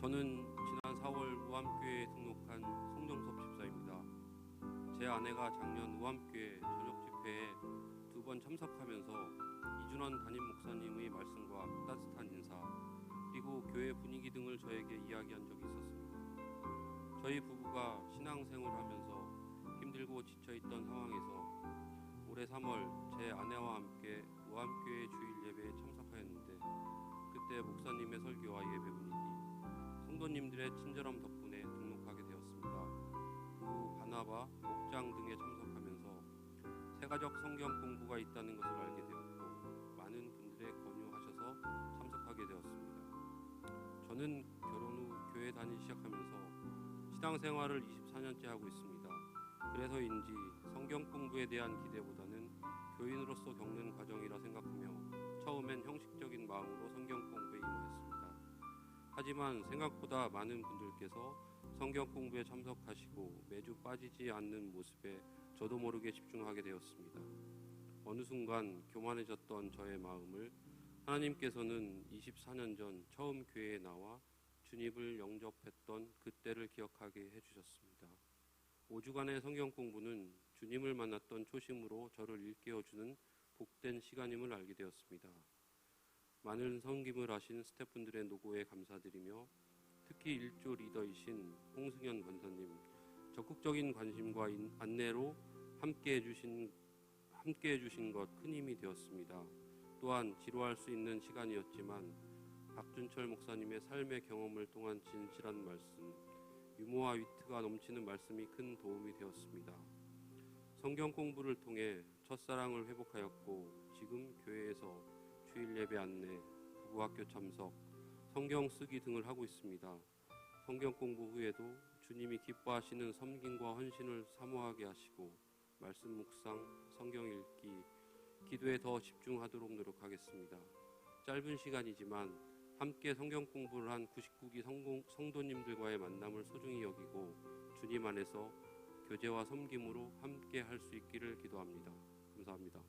저는 지난 4월 우암교회에 등록한 송정섭 집사입니다. 제 아내가 작년 우암교회 저녁 집회에 두 번 참석하면서 이준원 담임 목사님의 말씀과 따뜻한 인사 그리고 교회 분위기 등을 저에게 이야기한 적이 있었습니다. 저희 부부가 신앙생활하면서 힘들고 지쳐 있던 상황에서 올해 3월 제 아내와 함께 우암교회 주일 예배에 참석하였는데 그때 목사님의 설교와 예배 분위기 성도님들의 친절함 덕분에 등록하게 되었습니다. 그후 바나바, 목장 등에 참석하면서 세가적 성경 공부가 있다는 것을 알게 되었고 많은 분들의 권유하셔서 참석하게 되었습니다. 저는 결혼 후 교회 다니기 시작하면서 신앙생활을 24년째 하고 있습니다. 그래서인지 성경 공부에 대한 기대보다는 교인으로서 겪는 과정이라 생각하며 처음엔 형식적인 마음으로 하지만 생각보다 많은 분들께서 성경 공부에 참석하시고 매주 빠지지 않는 모습에 저도 모르게 집중하게 되었습니다. 어느 순간 교만해졌던 저의 마음을 하나님께서는 24년 전 처음 교회에 나와 주님을 영접했던 그때를 기억하게 해주셨습니다. 5주간의 성경 공부는 주님을 만났던 초심으로 저를 일깨워주는 복된 시간임을 알게 되었습니다. 많은 섬김을 하신 스태프분들의 노고에 감사드리며 특히 일조 리더이신 홍승현 권사님 적극적인 관심과 인- 안내로 함께 해주신 함께 해주신 것 큰 힘이 되었습니다. 또한 지루할 수 있는 시간이었지만 박준철 목사님의 삶의 경험을 통한 진실한 말씀, 유머와 위트가 넘치는 말씀이 큰 도움이 되었습니다. 성경 공부를 통해 첫사랑을 회복하였고 지금 교회에서 주일 예배 안내, 부부학교 참석, 성경 쓰기 등을 하고 있습니다. 성경 공부 후에도 주님이 기뻐하시는 섬김과 헌신을 사모하게 하시고 말씀 묵상, 성경 읽기, 기도에 더 집중하도록 노력하겠습니다. 짧은 시간이지만 함께 성경 공부를 한 99기 성공, 성도님들과의 만남을 소중히 여기고 주님 안에서 교제와 섬김으로 함께 할 수 있기를 기도합니다. 감사합니다.